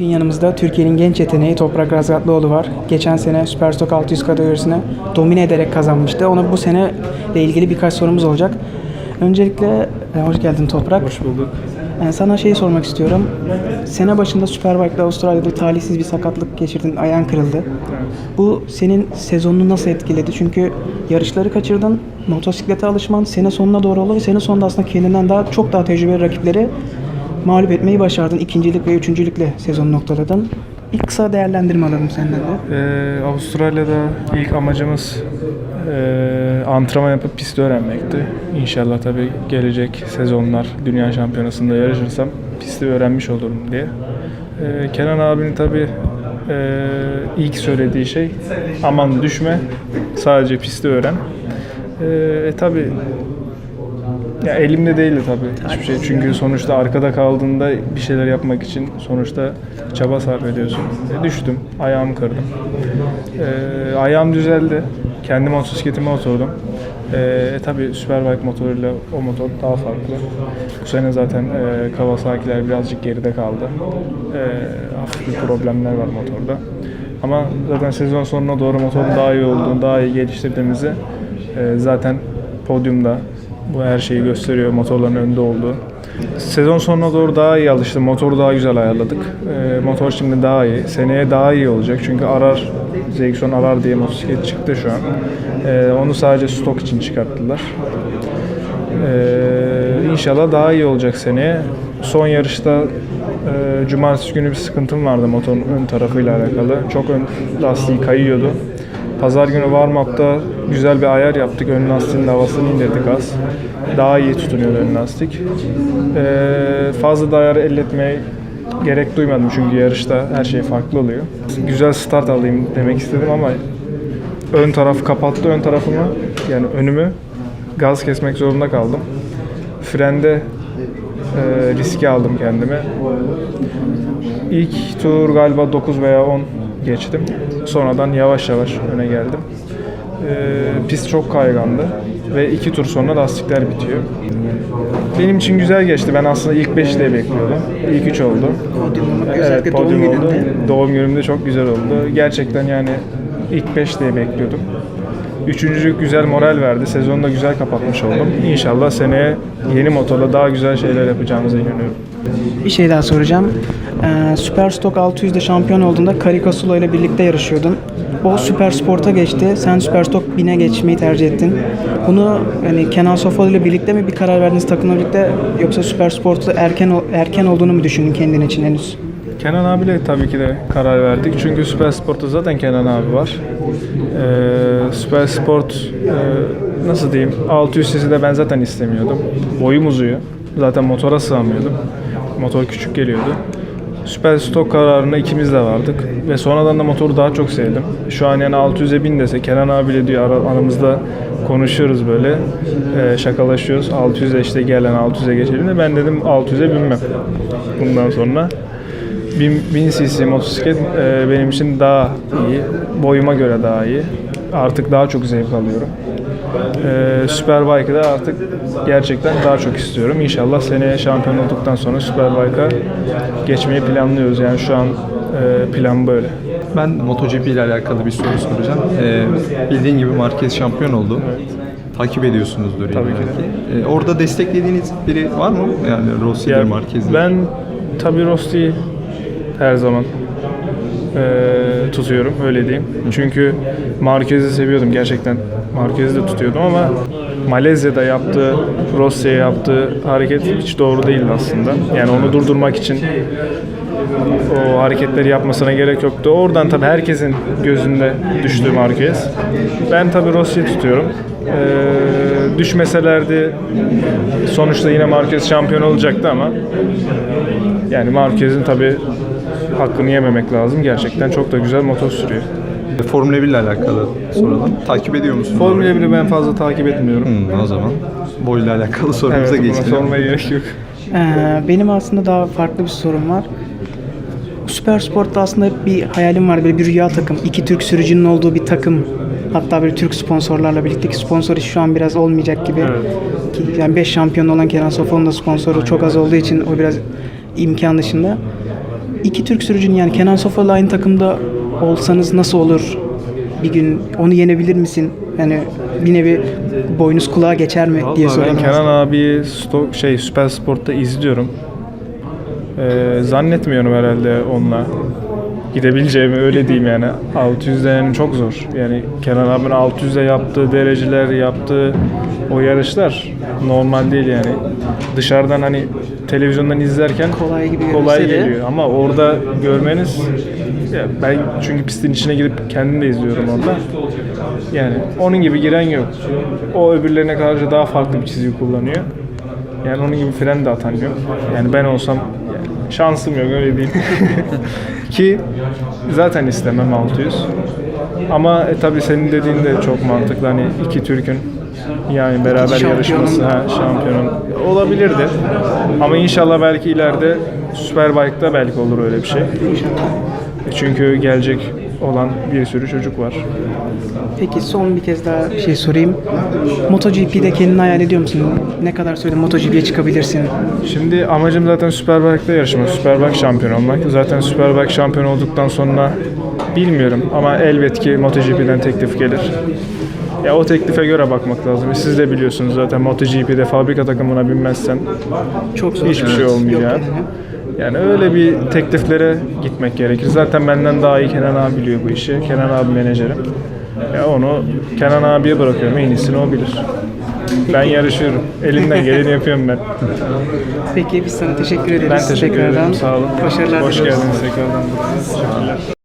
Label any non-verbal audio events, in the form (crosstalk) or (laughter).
Bugün yanımızda Türkiye'nin genç yeteneği Toprak Razgatlıoğlu var. Geçen sene Superstock 600 kategorisine domine ederek kazanmıştı. Ona bu sene ile ilgili birkaç sorumuz olacak. Öncelikle e, hoş geldin Toprak. Hoş bulduk. E, Sana şeyi sormak istiyorum. Sene başında Superbike'da Avustralya'da talihsiz bir sakatlık geçirdin, ayağın kırıldı. Bu senin sezonunu nasıl etkiledi? Çünkü yarışları kaçırdın, motosiklete alışman sene sonuna doğru oldu ve sene sonunda aslında kendinden daha çok daha tecrübeli rakipleri mağlup etmeyi başardın. İkincilik ve üçüncülükle sezonu noktaladın. Bir kısa değerlendirme alalım senden de. Ee, Avustralya'da ilk amacımız e, antrenman yapıp pisti öğrenmekti. İnşallah tabii gelecek sezonlar Dünya Şampiyonası'nda yarışırsam pisti öğrenmiş olurum diye. Ee, Kenan abinin tabii e, ilk söylediği şey aman düşme sadece pisti öğren. Ee, e, tabii ya elimde değildi tabii hiçbir şey. Çünkü sonuçta arkada kaldığında bir şeyler yapmak için sonuçta çaba sarf ediyorsun. E, düştüm, ayağımı kırdım. E, ayağım düzeldi. Kendi motosikletime oturdum. E, e, tabii Superbike motoruyla o motor daha farklı. Bu sene zaten e, Kawasaki'ler birazcık geride kaldı. E, hafif bir problemler var motorda. Ama zaten sezon sonuna doğru motorun daha iyi olduğunu, daha iyi geliştirdiğimizi e, zaten podyumda bu her şeyi gösteriyor motorların önde olduğu. Sezon sonuna doğru daha iyi alıştım. Motoru daha güzel ayarladık. Ee, motor şimdi daha iyi. Seneye daha iyi olacak. Çünkü Arar, Zexon Arar diye motosiklet çıktı şu an. Ee, onu sadece stok için çıkarttılar. Ee, inşallah daha iyi olacak seneye. Son yarışta e, cumartesi günü bir sıkıntım vardı motorun ön tarafıyla alakalı. Çok ön lastiği kayıyordu. Pazar günü warm-up'ta güzel bir ayar yaptık. Ön lastiğin havasını indirdik az. Daha iyi tutunuyordu ön lastik. Ee, fazla da ayarı elletmeye gerek duymadım çünkü yarışta her şey farklı oluyor. Güzel start alayım demek istedim ama ön taraf kapattı ön tarafımı yani önümü gaz kesmek zorunda kaldım. Frende e, riski aldım kendime. İlk tur galiba 9 veya 10 geçtim. Sonradan yavaş yavaş öne geldim. Ee, pist çok kaygandı ve iki tur sonra lastikler bitiyor. Benim için güzel geçti. Ben aslında ilk 5 diye bekliyordum. İlk 3 oldu. doğum podyum oldu. gününde. Doğum günümde çok güzel oldu. Gerçekten yani ilk 5 diye bekliyordum. Üçüncülük güzel moral verdi. Sezonu da güzel kapatmış oldum. İnşallah seneye yeni motorla daha güzel şeyler yapacağımıza inanıyorum. Bir şey daha soracağım. Ee, Superstock 600'de şampiyon olduğunda Karika Sula ile birlikte yarışıyordun. O Super Sport'a geçti. Sen Superstock 1000'e geçmeyi tercih ettin. Bunu hani Kenan Sofalı ile birlikte mi bir karar verdiniz takımla birlikte yoksa Super Sport'ta erken erken olduğunu mu düşündün kendin için henüz? Kenan abiyle tabii ki de karar verdik. Çünkü Süper Sport'ta zaten Kenan abi var. Ee, Süper Sport e, nasıl diyeyim 600 cc de ben zaten istemiyordum. Boyum uzuyor. Zaten motora sığamıyordum. Motor küçük geliyordu. Süper Stok kararına ikimiz de vardık. Ve sonradan da motoru daha çok sevdim. Şu an yani 600'e 1000 dese Kenan abiyle diyor ara- aramızda konuşuyoruz böyle. Ee, şakalaşıyoruz. 600'e işte gelen 600'e geçelim de ben dedim 600'e binmem. Bundan sonra. 1000, 1000 cc motosiklet e, benim için daha iyi. Boyuma göre daha iyi. Artık daha çok zevk alıyorum. E, Superbike'ı da artık gerçekten daha çok istiyorum. İnşallah seneye şampiyon olduktan sonra Superbike'a geçmeyi planlıyoruz. Yani şu an e, plan böyle. Ben MotoGP ile alakalı bir soru soracağım. Ee, bildiğin gibi Marquez şampiyon oldu. Takip ediyorsunuzdur Tabii illa ki ki. Ee, orada desteklediğiniz biri var mı? Yani Rossi'dir, Ya Marquez'dir. Ben tabii Rosti'yi her zaman e, tutuyorum öyle diyeyim. Çünkü Marquez'i seviyordum gerçekten. Marquez'i de tutuyordum ama Malezya'da yaptığı, Rossi'ye yaptığı hareket hiç doğru değildi aslında. Yani onu durdurmak için o hareketleri yapmasına gerek yoktu. Oradan tabii herkesin gözünde düştü Marquez. Ben tabii Rossi'yi tutuyorum. Ee, düşmeselerdi sonuçta yine Marquez şampiyon olacaktı ama yani Marquez'in tabii hakkını yememek lazım. Gerçekten çok da güzel motor sürüyor. Formula 1 ile alakalı soralım. Takip ediyor musun? Formula 1'i ben fazla takip etmiyorum. Hmm, o zaman boyla alakalı sorumuza Evet, geçelim. sormaya gerek yok. Ee, benim aslında daha farklı bir sorum var. Süper Sport'ta aslında hep bir hayalim var. Böyle bir rüya takım. İki Türk sürücünün olduğu bir takım. Hatta böyle Türk sponsorlarla birlikte ki sponsor işi şu an biraz olmayacak gibi. Ki Yani 5 şampiyon olan Kenan Sofo'nun da sponsoru çok az olduğu için o biraz imkan dışında. iki Türk sürücünün yani Kenan Sofalı aynı takımda olsanız nasıl olur? Bir gün onu yenebilir misin? Yani bir nevi boynuz kulağa geçer mi diye Vallahi ben soruyorum. Kenan abi stok şey Süper Sport'ta izliyorum. Ee, zannetmiyorum herhalde onunla gidebileceğimi öyle diyeyim yani. (laughs) 600'de yani çok zor. Yani Kenan abinin 600'de yaptığı dereceler, yaptığı o yarışlar normal değil yani. Dışarıdan hani televizyondan izlerken Kolay gibi kolay görünse de- geliyor ama orada görmeniz ya ben çünkü pistin içine girip kendim de izliyorum orada. Yani onun gibi giren yok. O öbürlerine karşı daha farklı bir çizgi kullanıyor. Yani onun gibi fren de atan yok. Yani ben olsam yani şansım yok öyle diyeyim. (laughs) Ki zaten istemem 600. Ama e, tabii senin dediğin de çok mantıklı. Hani iki Türk'ün yani beraber şampiyonun- yarışması ha, şampiyonun olabilirdi. Ama inşallah belki ileride Superbike'da belki olur öyle bir şey. E, Çünkü gelecek olan bir sürü çocuk var. Peki son bir kez daha bir şey sorayım. MotoGP'de kendini hayal ediyor musun? Ne kadar süredir MotoGP'ye çıkabilirsin? Şimdi amacım zaten Superbike'da yarışmak, Superbike şampiyon olmak. Zaten Superbike şampiyon olduktan sonra bilmiyorum ama elbet ki MotoGP'den teklif gelir. Ya o teklife göre bakmak lazım. Siz de biliyorsunuz zaten MotoGP'de fabrika takımına binmezsen Çok zor. hiçbir şey olmayacak. Yok Yani öyle bir tekliflere gitmek gerekir. Zaten benden daha iyi Kenan abi biliyor bu işi. Kenan abi menajerim. Ya onu Kenan abiye bırakıyorum. En iyisini o bilir. Ben yarışıyorum. Elimden geleni yapıyorum ben. Peki biz sana teşekkür ederiz. Ben teşekkür ederim. Sağ olun. Başarılar Hoş diliyoruz. geldiniz tekrardan. Teşekkürler.